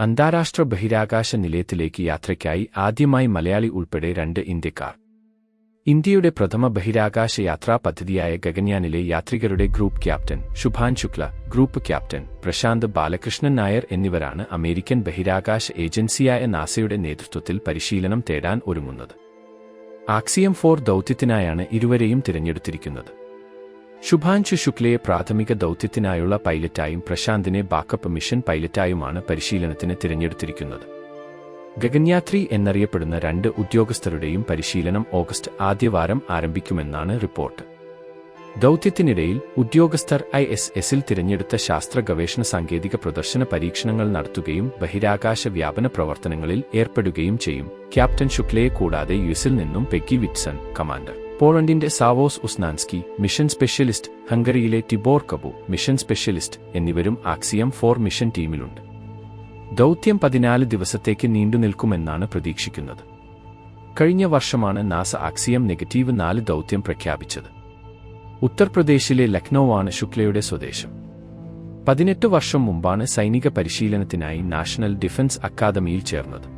അന്താരാഷ്ട്ര ബഹിരാകാശ നിലയത്തിലേക്ക് യാത്രയ്ക്കായി ആദ്യമായി മലയാളി ഉൾപ്പെടെ രണ്ട് ഇന്ത്യക്കാർ. ഇന്ത്യയുടെ പ്രഥമ ബഹിരാകാശ യാത്രാ പദ്ധതിയായ ഗഗൻയാനിലെ യാത്രികരുടെ group captain Shubhan Shukla group captain Prashanth Balakrishnan Nair എന്നിവരാണ് അമേരിക്കൻ ബഹിരാകാശ ഏജൻസിയായ നാസയുടെ നേതൃത്വത്തിൽ പരിശീലനം തേടാൻ ഒരുങ്ങുന്നത്. ആക്സിയം ഫോർ ദൗത്യത്തിനായാണ് ഇരുവരെയും തിരഞ്ഞെടുത്തിരിക്കുന്നത്. ശുഭാൻശു ശുക്ലയെ പ്രാഥമിക ദൗത്യത്തിനായുള്ള പൈലറ്റായും പ്രശാന്തിനെ ബാക്കപ്പ് മിഷൻ പൈലറ്റായുമാണ് പരിശീലനത്തിന് തിരഞ്ഞെടുത്തിരിക്കുന്നത്. ഗഗൻയാത്രി എന്നറിയപ്പെടുന്ന രണ്ട് ഉദ്യോഗസ്ഥരുടെയും പരിശീലനം ഓഗസ്റ്റ് ആദ്യവാരം ആരംഭിക്കുമെന്നാണ് റിപ്പോർട്ട്. ദൗത്യത്തിനിടയിൽ ഉദ്യോഗസ്ഥർ ഐ എസ് എസിൽ തിരഞ്ഞെടുത്ത ശാസ്ത്ര ഗവേഷണ സാങ്കേതിക പ്രദർശന പരീക്ഷണങ്ങൾ നടത്തുകയും ബഹിരാകാശ വ്യാപന പ്രവർത്തനങ്ങളിൽ ഏർപ്പെടുകയും ചെയ്യും. ക്യാപ്റ്റൻ ശുക്ലയെ കൂടാതെ യുഎസിൽ നിന്നും പെക്കി വിറ്റ്സൺ കമാൻഡർ. പോളണ്ടിന്റെ സാവോസ് ഉസ്നാൻസ്കി മിഷൻ സ്പെഷ്യലിസ്റ്റ് ഹംഗറിയിലെ ടിബോർ കബു മിഷൻ സ്പെഷ്യലിസ്റ്റ് എന്നിവരും ആക്സിയം ഫോർ മിഷൻ ടീമിലുണ്ട്. ദൗത്യം പതിനാല് ദിവസത്തേക്ക് നീണ്ടുനിൽക്കുമെന്നാണ് പ്രതീക്ഷിക്കുന്നത്. കഴിഞ്ഞ വർഷമാണ് നാസ ആക്സിയം നെഗറ്റീവ് നാല് ദൗത്യം പ്രഖ്യാപിച്ചത്. ഉത്തർപ്രദേശിലെ ലക്നൌവാണ് ശുക്ലയുടെ സ്വദേശം. പതിനെട്ട് വർഷം മുമ്പാണ് സൈനിക പരിശീലനത്തിനായി നാഷണൽ ഡിഫൻസ് അക്കാദമിയിൽ ചേർന്നത്.